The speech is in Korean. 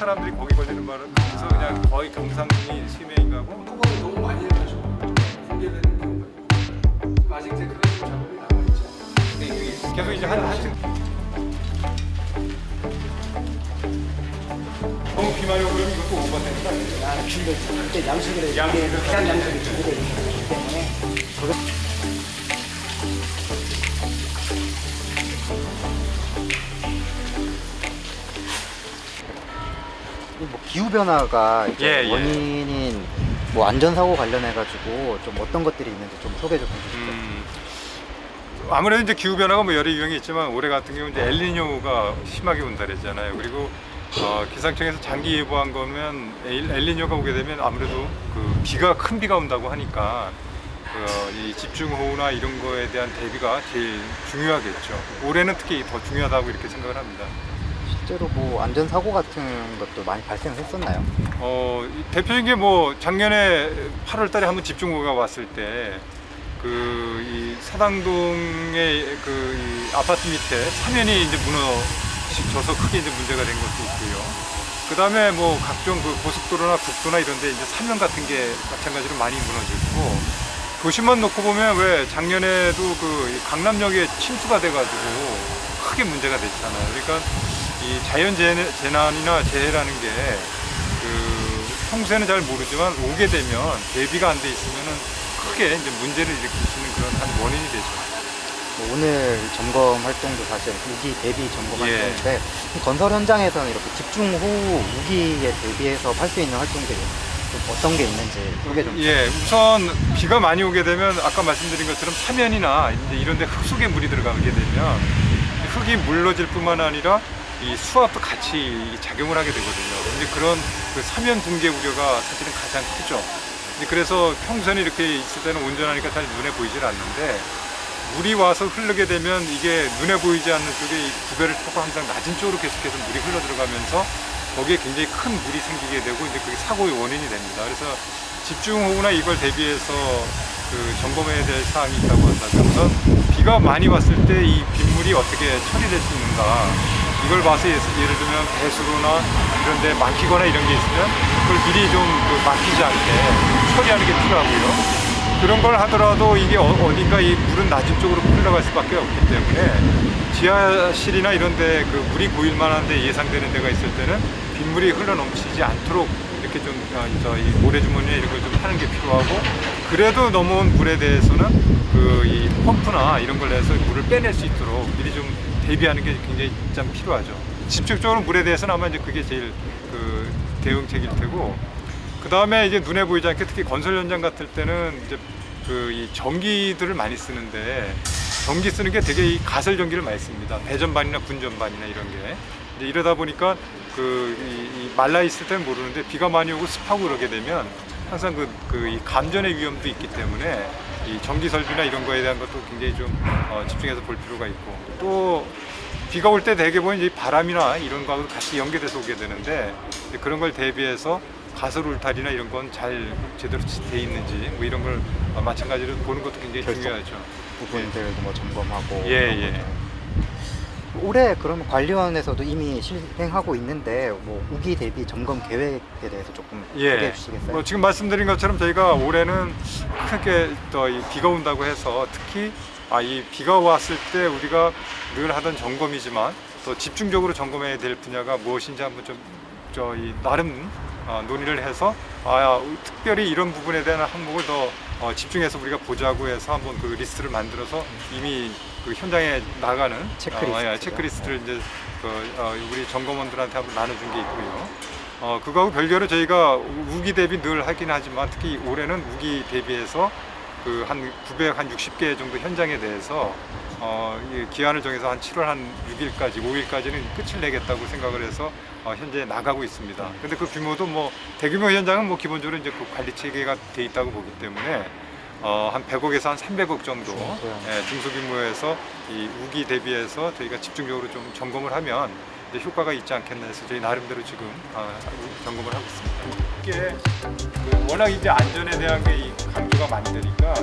사람들이 거기 걸리는 바람에서 그냥 거의 경상이 심해인가고. 뚜껑이 너무 많이 해가지고 공개되는 경우가 있고 아직 이제 그런 작업이 남아 있죠. 근데 이게 계속 이제 한 한층. 너무 비 많이 오고 그러면 이것도 아니에요? 아, 근데 그때 양식을 양식을 이게 그냥 양식이 준비되어 있기 때문에 뭐 기후 변화가 이제 예, 예. 원인인 뭐 안전 사고 관련해 가지고 좀 어떤 것들이 있는지 좀 소개 좀 해주시죠. 음, 아무래도 이제 기후 변화가 뭐 여러 유형이 있지만 올해 같은 경우 이제 엘니뇨가 심하게 온다 그랬잖아요. 그리고 어, 기상청에서 장기 예보한 거면 엘- 엘니뇨가 오게 되면 아무래도 그 비가 큰 비가 온다고 하니까 그, 이 집중호우나 이런 거에 대한 대비가 제일 중요하겠죠. 올해는 특히 더 중요하다고 이렇게 생각을 합니다. 실제로 뭐 안전사고 같은 것도 많이 발생했었나요? 어, 이 대표적인 게 뭐 작년에 8월 달에 한번 집중호우가 왔을 때 그 이 사당동의 그이 아파트 밑에 사면이 이제 무너져서 크게 이제 문제가 된 것도 있고요. 그 다음에 뭐 각종 그 고속도로나 국도나 이런 데 이제 사면 같은 게 마찬가지로 많이 무너졌고 도시만 놓고 보면 왜 작년에도 그이 강남역에 침수가 돼가지고 크게 문제가 됐잖아요. 그러니까 이 자연 재난이나 재해라는 게 그 평소에는 잘 모르지만 오게 되면 대비가 안 돼 있으면은 크게 이제 문제를 일으킬 수 있는 그런 한 원인이 되죠. 뭐 오늘 점검 활동도 사실 우기 대비 점검 예. 활동인데 건설 현장에서는 이렇게 집중 호우 우기에 대비해서 할 수 있는 활동들이 좀 어떤 게 있는지 소개 좀. 예, 우선 비가 많이 오게 되면 아까 말씀드린 것처럼 사면이나 이런 데 흙 속에 물이 들어가게 되면 흙이 물러질 뿐만 아니라 이 수압도 같이 작용을 하게 되거든요. 이제 그런 그 사면 붕괴 우려가 사실은 가장 크죠. 이제 그래서 평소에는 이렇게 있을 때는 온전하니까 잘 눈에 보이질 않는데 물이 와서 흐르게 되면 이게 눈에 보이지 않는 쪽에 이 구배를 타고 항상 낮은 쪽으로 계속해서 물이 흘러 들어가면서 거기에 굉장히 큰 물이 생기게 되고 이제 그게 사고의 원인이 됩니다. 그래서 집중호우나 이걸 대비해서 그 점검해야 될 사항이 있다고 한다면 우선 비가 많이 왔을 때 이 빗물이 어떻게 처리될 수 있는가 이걸 봐서 예를 들면 배수로나 이런 데 막히거나 이런 게 있으면 그걸 미리 좀 그 막히지 않게 처리하는 게 필요하고요. 그런 걸 하더라도 이게 어, 딘가이 물은 낮은 쪽으로 흘러갈 수밖에 없기 때문에 지하실이나 이런 데 그 물이 고일 만한 데 예상되는 데가 있을 때는 빗물이 흘러 넘치지 않도록 이렇게 좀 어, 저이 모래주머니에 이런 걸 좀 하는 게 필요하고 그래도 넘어온 물에 대해서는 그 이 펌프나 이런 걸 내서 물을 빼낼 수 있도록 미리 좀 대비하는 게 굉장히 좀 필요하죠. 직접적으로 물에 대해서는 아마 이제 그게 제일 그 대응책일 테고 그 다음에 이제 눈에 보이지 않게 특히 건설 현장 같을 때는 이제 그 이 전기들을 많이 쓰는데 전기 쓰는 게 되게 이 가설 전기를 많이 씁니다. 배전반이나 분전반이나 이런 게 이제 이러다 보니까 그 이, 이 말라 있을 때는 모르는데 비가 많이 오고 습하고 그러게 되면 항상 그, 그 이 감전의 위험도 있기 때문에 이 전기 설비나 이런 거에 대한 것도 굉장히 좀 어, 집중해서 볼 필요가 있고 또 비가 올 때 대개 보면 이제 바람이나 이런 거하고 같이 연계돼서 오게 되는데 그런 걸 대비해서 가설 울타리나 이런 건 잘 제대로 돼 있는지 뭐 이런 걸 어, 마찬가지로 보는 것도 굉장히. 중요하죠. 부분들도 뭐 점검하고. 예, 예. 올해 그러면 관리원에서도 이미 실행하고 있는데 뭐 우기 대비 점검 계획에 대해서 조금 소개해 예. 주시겠어요? 뭐 지금 말씀드린 것처럼 저희가 올해는 크게 또 이 비가 온다고 해서 특히 아, 이 비가 왔을 때 우리가 늘 하던 점검이지만 또 집중적으로 점검해야 될 분야가 무엇인지 한번 좀저 이 나름 어, 논의를 해서 아, 특별히 이런 부분에 대한 항목을 더 어, 집중해서 우리가 보자고 해서 한번 그 리스트를 만들어서 이미 그 현장에 나가는 체크리스트요? 어, 예, 체크리스트를 이제 그, 어, 우리 점검원들한테 한번 나눠준 게 있고요. 어, 그거하고 별개로 저희가 우기 대비 늘 하긴 하지만 특히 올해는 우기 대비해서 그 한 900, 한 60개 정도 현장에 대해서 어, 이 기한을 정해서 한 7월 한 6일까지, 5일까지는 끝을 내겠다고 생각을 해서 어, 현재 나가고 있습니다. 근데 그 규모도 뭐 대규모 현장은 뭐 기본적으로 이제 그 관리 체계가 돼 있다고 보기 때문에 어, 한 100억에서 한 300억 정도. 예, 중소규모에서 이 우기 대비해서 저희가 집중적으로 좀 점검을 하면 이제 효과가 있지 않겠나 해서 저희 나름대로 지금 어, 점검을 하고 있습니다. 이게 그 워낙 이제 안전에 대한 게 이 강조가 많이 되니까